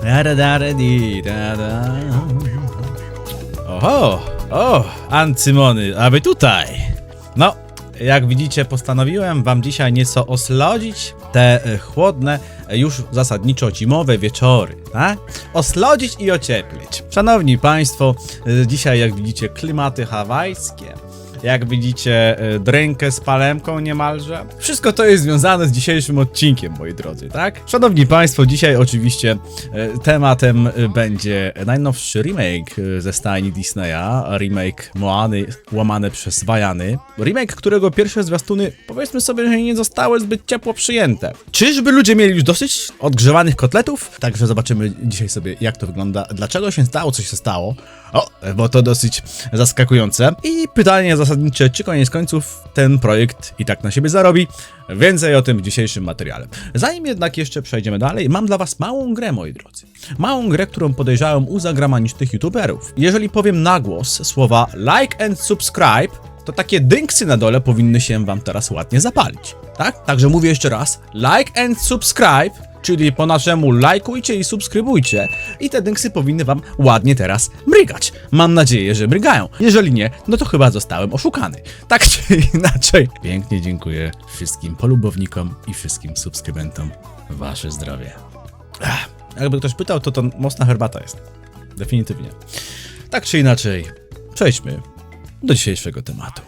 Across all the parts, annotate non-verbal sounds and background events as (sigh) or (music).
Taradadadidada. Oho, o, Ancymony, a wy tutaj. No, jak widzicie, postanowiłem wam dzisiaj nieco oslodzić te e, chłodne, e, już zasadniczo zimowe wieczory, tak? Oslodzić i ocieplić. Szanowni Państwo, e, dzisiaj jak widzicie klimaty hawajskie, jak widzicie, y, drękę z palemką niemalże. Wszystko to jest związane z dzisiejszym odcinkiem, moi drodzy, tak? Szanowni Państwo, dzisiaj oczywiście y, tematem y, będzie najnowszy remake ze stajni Disneya, remake Moany łamane przez Wajany. Remake, którego pierwsze zwiastuny, powiedzmy sobie, że nie zostały zbyt ciepło przyjęte. Czyżby ludzie mieli już dosyć odgrzewanych kotletów? Także zobaczymy dzisiaj sobie, jak to wygląda, dlaczego się stało, co się stało. O, bo to dosyć zaskakujące. I pytanie zasadnicze, czy koniec końców ten projekt i tak na siebie zarobi? Więcej o tym w dzisiejszym materiale. Zanim jednak jeszcze przejdziemy dalej, mam dla was małą grę, moi drodzy. Małą grę, którą podejrzałem u zagranicznych youtuberów. Jeżeli powiem na głos słowa like and subscribe, to takie dynksy na dole powinny się wam teraz ładnie zapalić. Tak? Także mówię jeszcze raz, like and subscribe, czyli po naszemu lajkujcie i subskrybujcie i te dynksy powinny wam ładnie teraz mrygać. Mam nadzieję, że mrygają. Jeżeli nie, no to chyba zostałem oszukany. Tak czy (laughs) inaczej. Pięknie dziękuję wszystkim polubownikom i wszystkim subskrybentom. Wasze zdrowie. Ach, jakby ktoś pytał, to to mocna herbata jest. Definitywnie. Tak czy inaczej, przejdźmy do dzisiejszego tematu.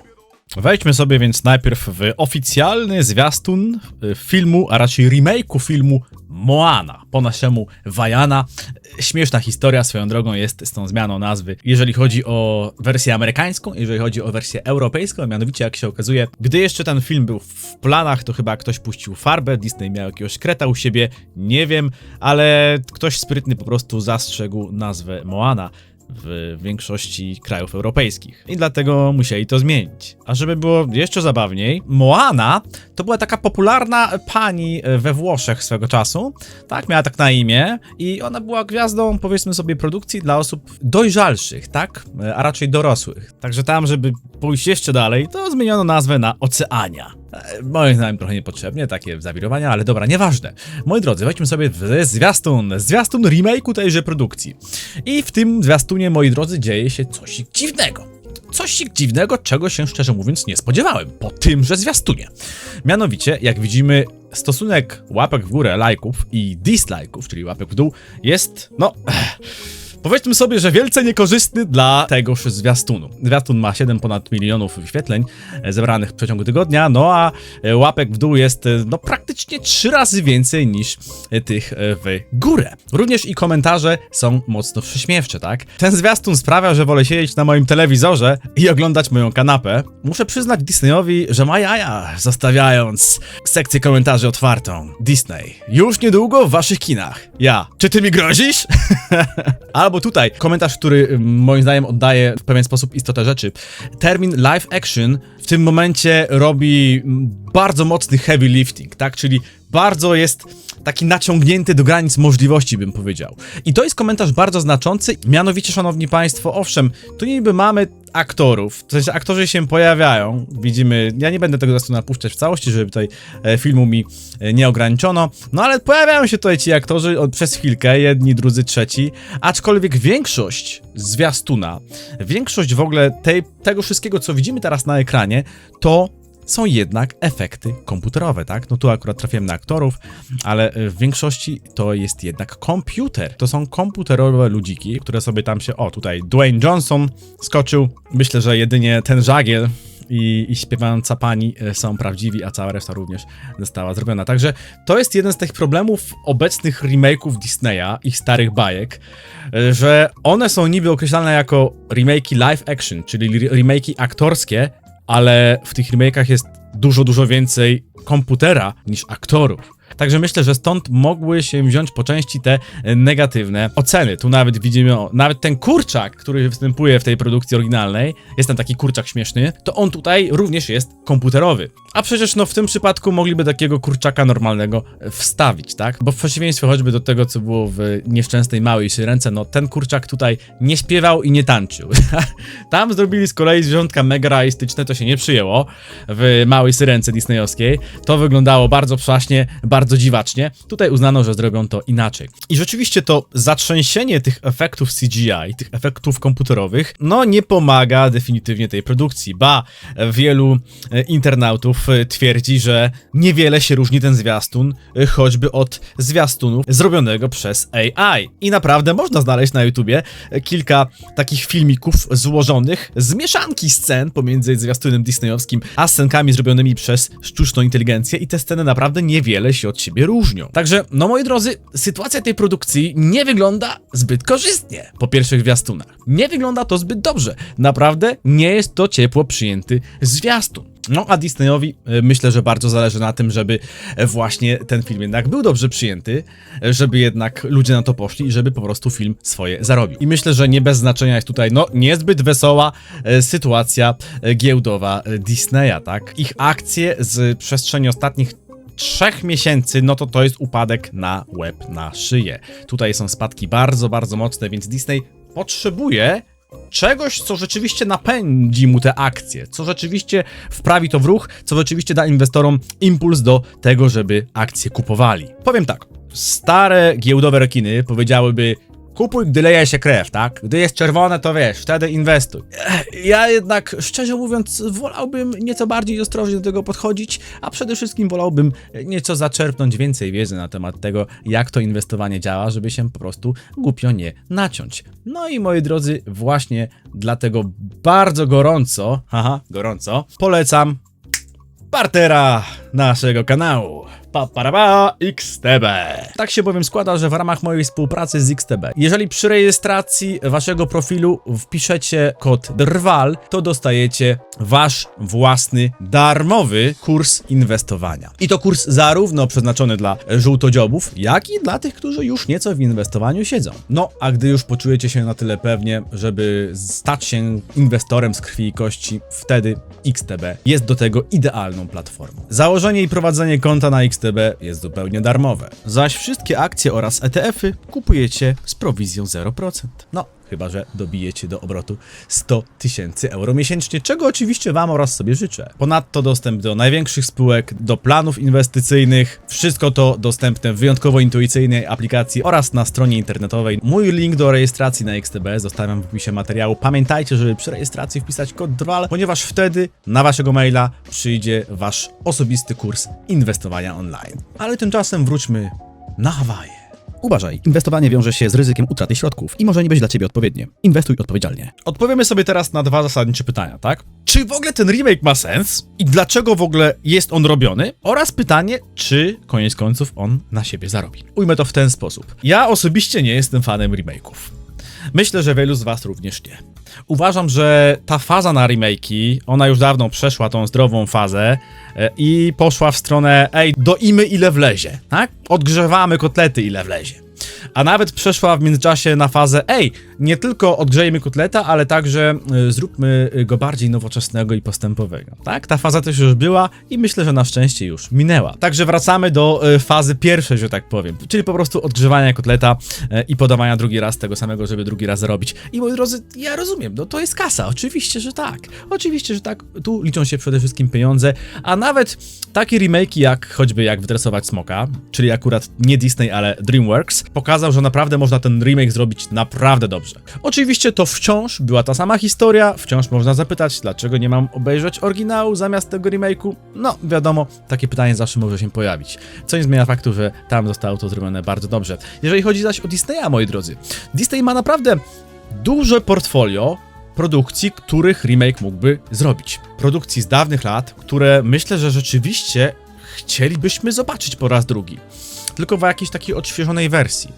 Wejdźmy sobie więc najpierw w oficjalny zwiastun y, filmu, a raczej remake'u filmu Moana, po naszemu Wajana. Śmieszna historia swoją drogą jest z tą zmianą nazwy, jeżeli chodzi o wersję amerykańską, jeżeli chodzi o wersję europejską, mianowicie jak się okazuje, gdy jeszcze ten film był w planach, to chyba ktoś puścił farbę, Disney miał jakiegoś kreta u siebie, nie wiem, ale ktoś sprytny po prostu zastrzegł nazwę Moana w większości krajów europejskich. I dlatego musieli to zmienić. A żeby było jeszcze zabawniej, Moana to była taka popularna pani we Włoszech swego czasu. Tak, miała tak na imię i ona była gwiazdą, powiedzmy sobie, produkcji dla osób dojrzalszych, tak? A raczej dorosłych. Także tam, żeby pójść jeszcze dalej, to zmieniono nazwę na Oceania. Moim zdaniem trochę niepotrzebnie, takie zawirowania, ale dobra, nieważne. Moi drodzy, wejdźmy sobie w zwiastun, zwiastun remake'u tejże produkcji. I w tym zwiastunie, moi drodzy, dzieje się coś dziwnego. Coś dziwnego, czego się szczerze mówiąc nie spodziewałem po tymże zwiastunie. Mianowicie, jak widzimy, stosunek łapek w górę, lajków i dislajków, czyli łapek w dół, jest, no... Powiedzmy sobie, że wielce niekorzystny dla tegoż zwiastunu. Zwiastun ma 7 ponad milionów wyświetleń e, zebranych w przeciągu tygodnia, no a e, łapek w dół jest e, no praktycznie 3 razy więcej niż tych w górę. Również i komentarze są mocno prześmiewcze, tak? Ten zwiastun sprawia, że wolę siedzieć na moim telewizorze i oglądać moją kanapę. Muszę przyznać Disneyowi, że ma jaja, zostawiając sekcję komentarzy otwartą. Disney, już niedługo w waszych kinach. Ja, czy ty mi grozisz? (laughs) Albo tutaj komentarz, który moim zdaniem oddaje w pewien sposób istotę rzeczy. Termin live action w tym momencie robi mm, bardzo mocny heavy lifting, tak? Czyli bardzo jest taki naciągnięty do granic możliwości, bym powiedział. I to jest komentarz bardzo znaczący, mianowicie, szanowni państwo, owszem, tu niby mamy aktorów, to znaczy aktorzy się pojawiają, widzimy, ja nie będę tego zresztą napuszczać w całości, żeby tutaj e, filmu mi e, nie ograniczono, no ale pojawiają się tutaj ci aktorzy przez chwilkę, jedni, drudzy, trzeci, aczkolwiek większość zwiastuna, większość w ogóle tej, tego wszystkiego, co widzimy teraz na ekranie, to są jednak efekty komputerowe, tak? No tu akurat trafiłem na aktorów, ale y, w większości to jest jednak komputer. To są komputerowe ludziki, które sobie tam się... O, tutaj Dwayne Johnson skoczył. Myślę, że jedynie ten żagiel i, i śpiewająca pani y, są prawdziwi, a cała reszta również została zrobiona. Także to jest jeden z tych problemów obecnych remake'ów Disneya, ich starych bajek, y, że one są niby określane jako remake'i live action, czyli remake'i aktorskie, ale w tych remake'ach jest dużo, dużo więcej komputera niż aktorów. Także myślę, że stąd mogły się wziąć po części te e, negatywne oceny. Tu nawet widzimy, nawet ten kurczak, który występuje w tej produkcji oryginalnej, jest tam taki kurczak śmieszny, to on tutaj również jest komputerowy. A przecież no w tym przypadku mogliby takiego kurczaka normalnego e, wstawić, tak? Bo w przeciwieństwie choćby do tego, co było w nieszczęsnej małej syrence, no ten kurczak tutaj nie śpiewał i nie tańczył. (laughs) Tam zrobili z kolei zwierzątka mega realistyczne, to się nie przyjęło w małej syrence disneyowskiej. To wyglądało bardzo przaśnie, bardzo dziwacznie. Tutaj uznano, że zrobią to inaczej. I rzeczywiście to zatrzęsienie tych efektów CGI, tych efektów komputerowych, no nie pomaga definitywnie tej produkcji. Ba, wielu e, internautów e, twierdzi, że niewiele się różni ten zwiastun, e, choćby od zwiastunów zrobionego przez AI. I naprawdę można znaleźć na YouTubie kilka takich filmików złożonych z mieszanki scen pomiędzy zwiastunem disneyowskim a scenkami zrobionymi przez sztuczną inteligencję i te sceny naprawdę niewiele się od siebie różnią. Także, no moi drodzy, sytuacja tej produkcji nie wygląda zbyt korzystnie po pierwszych zwiastunach. Nie wygląda to zbyt dobrze. Naprawdę nie jest to ciepło przyjęty zwiastun. No a Disneyowi e, myślę, że bardzo zależy na tym, żeby e, właśnie ten film jednak był dobrze przyjęty, e, żeby jednak ludzie na to poszli i żeby po prostu film swoje zarobił. I myślę, że nie bez znaczenia jest tutaj, no, niezbyt wesoła sytuacja giełdowa Disneya, tak? Ich akcje z przestrzeni ostatnich trzech miesięcy, no to to jest upadek na łeb, na szyję. Tutaj są spadki bardzo, bardzo mocne, więc Disney potrzebuje czegoś, co rzeczywiście napędzi mu te akcje, co rzeczywiście wprawi to w ruch, co rzeczywiście da inwestorom impuls do tego, żeby akcje kupowali. Powiem tak, stare giełdowe rekiny powiedziałyby Kupuj, gdy leje się krew, tak? Gdy jest czerwone, to wiesz, wtedy inwestuj. Ja jednak, szczerze mówiąc, wolałbym nieco bardziej ostrożnie do tego podchodzić, a przede wszystkim wolałbym nieco zaczerpnąć więcej wiedzy na temat tego, jak to inwestowanie działa, żeby się po prostu głupio nie naciąć. No i moi drodzy, właśnie dlatego bardzo gorąco, haha, gorąco, polecam partnera naszego kanału. Pa, para, pa, XTB. Tak się bowiem składa, że w ramach mojej współpracy z XTB, jeżeli przy rejestracji waszego profilu wpiszecie kod DRWAL, to dostajecie wasz własny darmowy kurs inwestowania. I to kurs zarówno przeznaczony dla żółtodziobów, jak i dla tych, którzy już nieco w inwestowaniu siedzą. No, a gdy już poczujecie się na tyle pewnie, żeby stać się inwestorem z krwi i kości, wtedy XTB jest do tego idealną platformą. Założenie i prowadzenie konta na XTB jest zupełnie darmowe, zaś wszystkie akcje oraz ETF-y kupujecie z prowizją 0%. No, chyba że dobijecie do obrotu 100 tysięcy euro miesięcznie, czego oczywiście Wam oraz sobie życzę. Ponadto dostęp do największych spółek, do planów inwestycyjnych, wszystko to dostępne w wyjątkowo intuicyjnej aplikacji oraz na stronie internetowej. Mój link do rejestracji na XTB zostawiam w opisie materiału. Pamiętajcie, żeby przy rejestracji wpisać kod DRWAL, ponieważ wtedy na Waszego maila przyjdzie Wasz osobisty kurs inwestowania online. Ale tymczasem wróćmy na Hawaje. Uważaj, inwestowanie wiąże się z ryzykiem utraty środków i może nie być dla ciebie odpowiednie. Inwestuj odpowiedzialnie. Odpowiemy sobie teraz na dwa zasadnicze pytania, tak? Czy w ogóle ten remake ma sens? I dlaczego w ogóle jest on robiony? Oraz pytanie, czy koniec końców on na siebie zarobi. Ujmę to w ten sposób. Ja osobiście nie jestem fanem remake'ów. Myślę, że wielu z was również nie. Uważam, że ta faza na remake'i, ona już dawno przeszła tą zdrową fazę e, i poszła w stronę, ej, doimy ile wlezie, tak? Odgrzewamy kotlety ile wlezie. A nawet przeszła w międzyczasie na fazę, ej, nie tylko odgrzejmy kotleta, ale także y, zróbmy go bardziej nowoczesnego i postępowego. Tak, ta faza też już była i myślę, że na szczęście już minęła. Także wracamy do y, fazy pierwszej, że tak powiem, czyli po prostu odgrzewania kotleta y, i podawania drugi raz tego samego, żeby drugi raz zarobić. I moi drodzy, ja rozumiem, no to jest kasa, oczywiście, że tak. Oczywiście, że tak, tu liczą się przede wszystkim pieniądze, a nawet takie remake jak choćby jak wydresować smoka, czyli akurat nie Disney, ale DreamWorks, pokazał, że naprawdę można ten remake zrobić naprawdę dobrze. Oczywiście to wciąż była ta sama historia, wciąż można zapytać, dlaczego nie mam obejrzeć oryginału zamiast tego remake'u. No, wiadomo, takie pytanie zawsze może się pojawić. Co nie zmienia faktu, że tam zostało to zrobione bardzo dobrze. Jeżeli chodzi zaś o Disneya, moi drodzy, Disney ma naprawdę duże portfolio produkcji, których remake mógłby zrobić. Produkcji z dawnych lat, które myślę, że rzeczywiście chcielibyśmy zobaczyć po raz drugi. Tylko w jakiejś takiej odświeżonej wersji.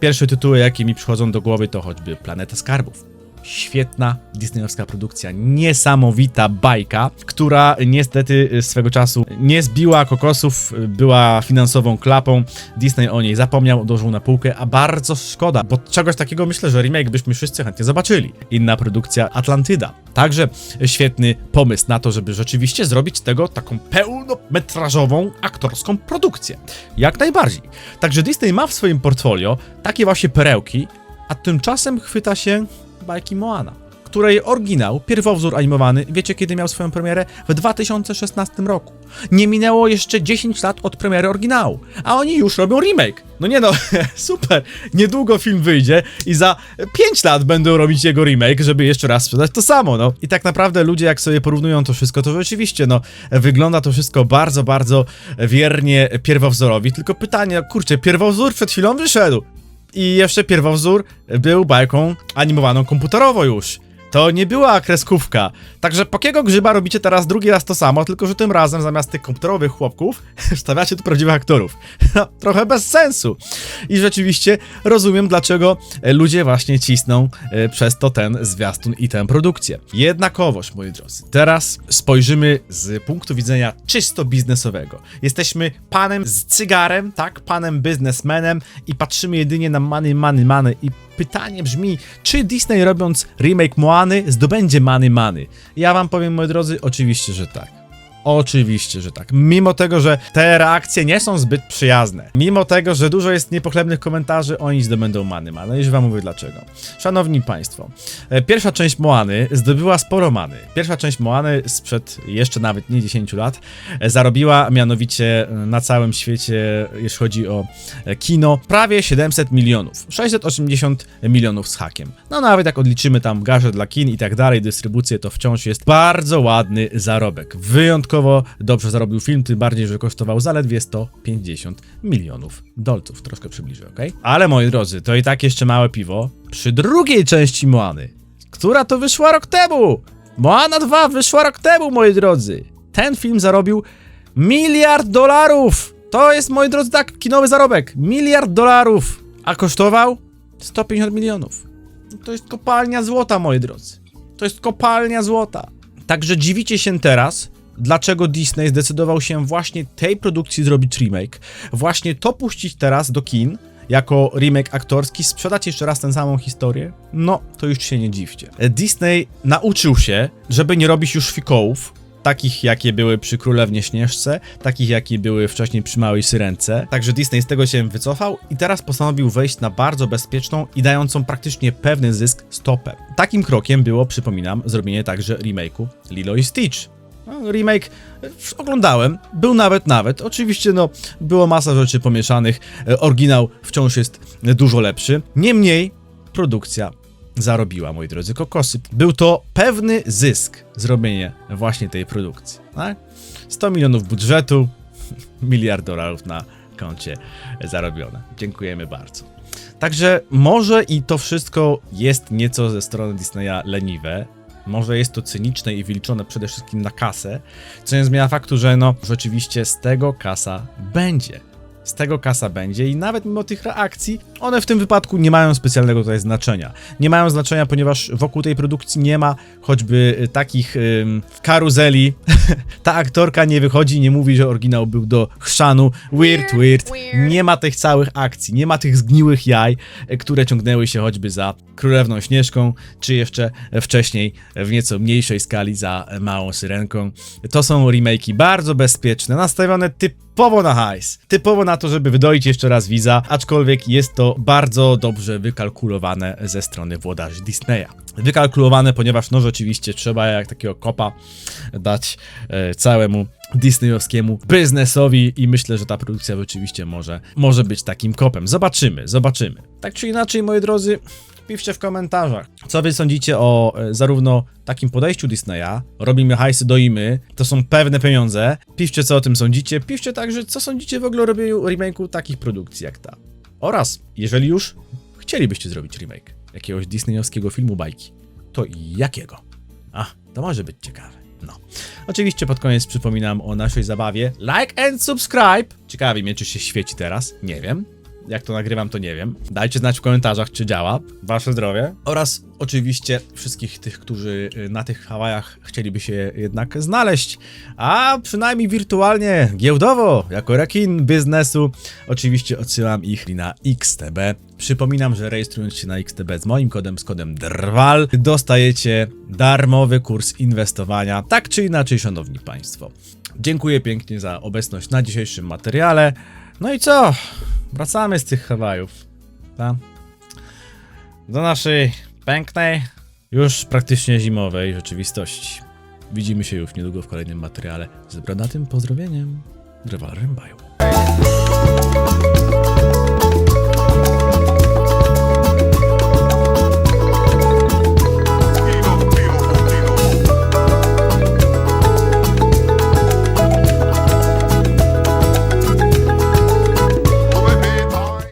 Pierwsze tytuły, jakie mi przychodzą do głowy, to choćby Planeta Skarbów. Świetna disneyowska produkcja, niesamowita bajka, która niestety y, swego czasu nie zbiła kokosów, y, była finansową klapą. Disney o niej zapomniał, odłożył na półkę, a bardzo szkoda, bo czegoś takiego myślę, że remake byśmy wszyscy chętnie zobaczyli. Inna produkcja Atlantyda. Także świetny pomysł na to, żeby rzeczywiście zrobić tego taką pełnometrażową aktorską produkcję. Jak najbardziej. Także Disney ma w swoim portfolio takie właśnie perełki, a tymczasem chwyta się bajki Moana, której oryginał, pierwowzór animowany, wiecie kiedy miał swoją premierę? W 2016 roku. Nie minęło jeszcze 10 lat od premiery oryginału, a oni już robią remake. No nie no, (laughs) super. Niedługo film wyjdzie i za 5 lat będą robić jego remake, żeby jeszcze raz sprzedać to samo, no. I tak naprawdę ludzie jak sobie porównują to wszystko, to rzeczywiście, no, wygląda to wszystko bardzo, bardzo wiernie pierwowzorowi, tylko pytanie, kurczę, pierwowzór przed chwilą wyszedł. I jeszcze pierwowzór był bajką animowaną komputerowo już. To nie była kreskówka. Także po jakiego grzyba robicie teraz drugi raz to samo, tylko że tym razem zamiast tych komputerowych chłopków (laughs) wstawiacie tu prawdziwych aktorów. (laughs) No, trochę bez sensu. I rzeczywiście rozumiem, dlaczego e, ludzie właśnie cisną e, przez to ten zwiastun i tę produkcję. Jednakowoż, moi drodzy, teraz spojrzymy z punktu widzenia czysto biznesowego. Jesteśmy panem z cygarem, tak? Panem biznesmenem i patrzymy jedynie na money, money, money i pytanie brzmi, czy Disney robiąc remake Moany zdobędzie money, money? Ja wam powiem, moi drodzy, oczywiście, że tak. Oczywiście, że tak. Mimo tego, że te reakcje nie są zbyt przyjazne, mimo tego, że dużo jest niepochlebnych komentarzy, oni zdobędą many. Ale już wam mówię dlaczego. Szanowni Państwo, e, pierwsza część Moany zdobyła sporo many. Pierwsza część Moany sprzed jeszcze nawet nie 10 lat e, zarobiła mianowicie e, na całym świecie, jeśli chodzi o kino, prawie 700 milionów. 680 milionów z hakiem. No nawet jak odliczymy tam gaże dla kin i tak dalej, dystrybucję, to wciąż jest bardzo ładny zarobek. Wyjątkowo dobrze zarobił film, tym bardziej, że kosztował zaledwie 150 milionów dolców. Troszkę przybliżę, ok? Ale moi drodzy, to i tak jeszcze małe piwo. Przy drugiej części Moany, która to wyszła rok temu! Moana 2 wyszła rok temu, moi drodzy! Ten film zarobił miliard dolarów! To jest, moi drodzy, tak, kinowy zarobek. Miliard dolarów! A kosztował 150 milionów. To jest kopalnia złota, moi drodzy. To jest kopalnia złota. Także dziwicie się teraz, dlaczego Disney zdecydował się właśnie tej produkcji zrobić remake, właśnie to puścić teraz do kin jako remake aktorski, sprzedać jeszcze raz tę samą historię? No, to już się nie dziwcie. Disney nauczył się, żeby nie robić już fikołów, takich jakie były przy Królewnie Śnieżce, takich jakie były wcześniej przy Małej Syrence. Także Disney z tego się wycofał i teraz postanowił wejść na bardzo bezpieczną i dającą praktycznie pewny zysk stopę. Takim krokiem było, przypominam, zrobienie także remake'u Lilo i Stitch. No, remake oglądałem, był nawet nawet. Oczywiście no było masa rzeczy pomieszanych. E, Oryginał wciąż jest dużo lepszy. Niemniej produkcja zarobiła, moi drodzy kokosy. Był to pewny zysk zrobienie właśnie tej produkcji. Tak? 100 milionów budżetu, (laughs) miliard dolarów na koncie zarobione. Dziękujemy bardzo. Także może i to wszystko jest nieco ze strony Disneya leniwe, może jest to cyniczne i wyliczone przede wszystkim na kasę, co nie zmienia faktu, że no rzeczywiście z tego kasa będzie. Z tego kasa będzie i nawet mimo tych reakcji, one w tym wypadku nie mają specjalnego tutaj znaczenia. Nie mają znaczenia, ponieważ wokół tej produkcji nie ma choćby y, takich ym, karuzeli. (laughs) Ta aktorka nie wychodzi, nie mówi, że oryginał był do chrzanu. Weird, weird. Nie ma tych całych akcji, nie ma tych zgniłych jaj, y, które ciągnęły się choćby za Królewną Śnieżką, czy jeszcze wcześniej w nieco mniejszej skali za Małą Syrenką. To są remake'i bardzo bezpieczne, nastawione typowo na hajs, typowo na to, żeby wydoić jeszcze raz wiza, aczkolwiek jest to bardzo dobrze wykalkulowane ze strony włodarzy Disneya. Wykalkulowane, ponieważ no rzeczywiście trzeba jak takiego kopa dać e, całemu disneyowskiemu biznesowi i myślę, że ta produkcja rzeczywiście może, może być takim kopem. Zobaczymy, zobaczymy. Tak czy inaczej, moi drodzy, piszcie w komentarzach, co wy sądzicie o e, zarówno takim podejściu Disneya, robimy hajsy, doimy, to są pewne pieniądze, piszcie co o tym sądzicie, piszcie także co sądzicie w ogóle o robieniu remake'u takich produkcji jak ta. Oraz, jeżeli już chcielibyście zrobić remake jakiegoś disneyowskiego filmu bajki, to jakiego? A, to może być ciekawe. No. Oczywiście pod koniec przypominam o naszej zabawie. Like and subscribe. Ciekawi mnie, czy się świeci teraz. Nie wiem. Jak to nagrywam, to nie wiem. Dajcie znać w komentarzach, czy działa. Wasze zdrowie. Oraz oczywiście wszystkich tych, którzy y, na tych Hawajach chcieliby się jednak znaleźć, a przynajmniej wirtualnie, giełdowo, jako rekin biznesu. Oczywiście odsyłam ich na XTB. Przypominam, że rejestrując się na XTB z moim kodem, z kodem DRWAL, dostajecie darmowy kurs inwestowania, tak czy inaczej, szanowni państwo. Dziękuję pięknie za obecność na dzisiejszym materiale. No i co? Wracamy z tych Hawajów. Ta? Do naszej pięknej, już praktycznie zimowej rzeczywistości. Widzimy się już niedługo w kolejnym materiale z brodatym pozdrowieniem. Drwal Rębaju.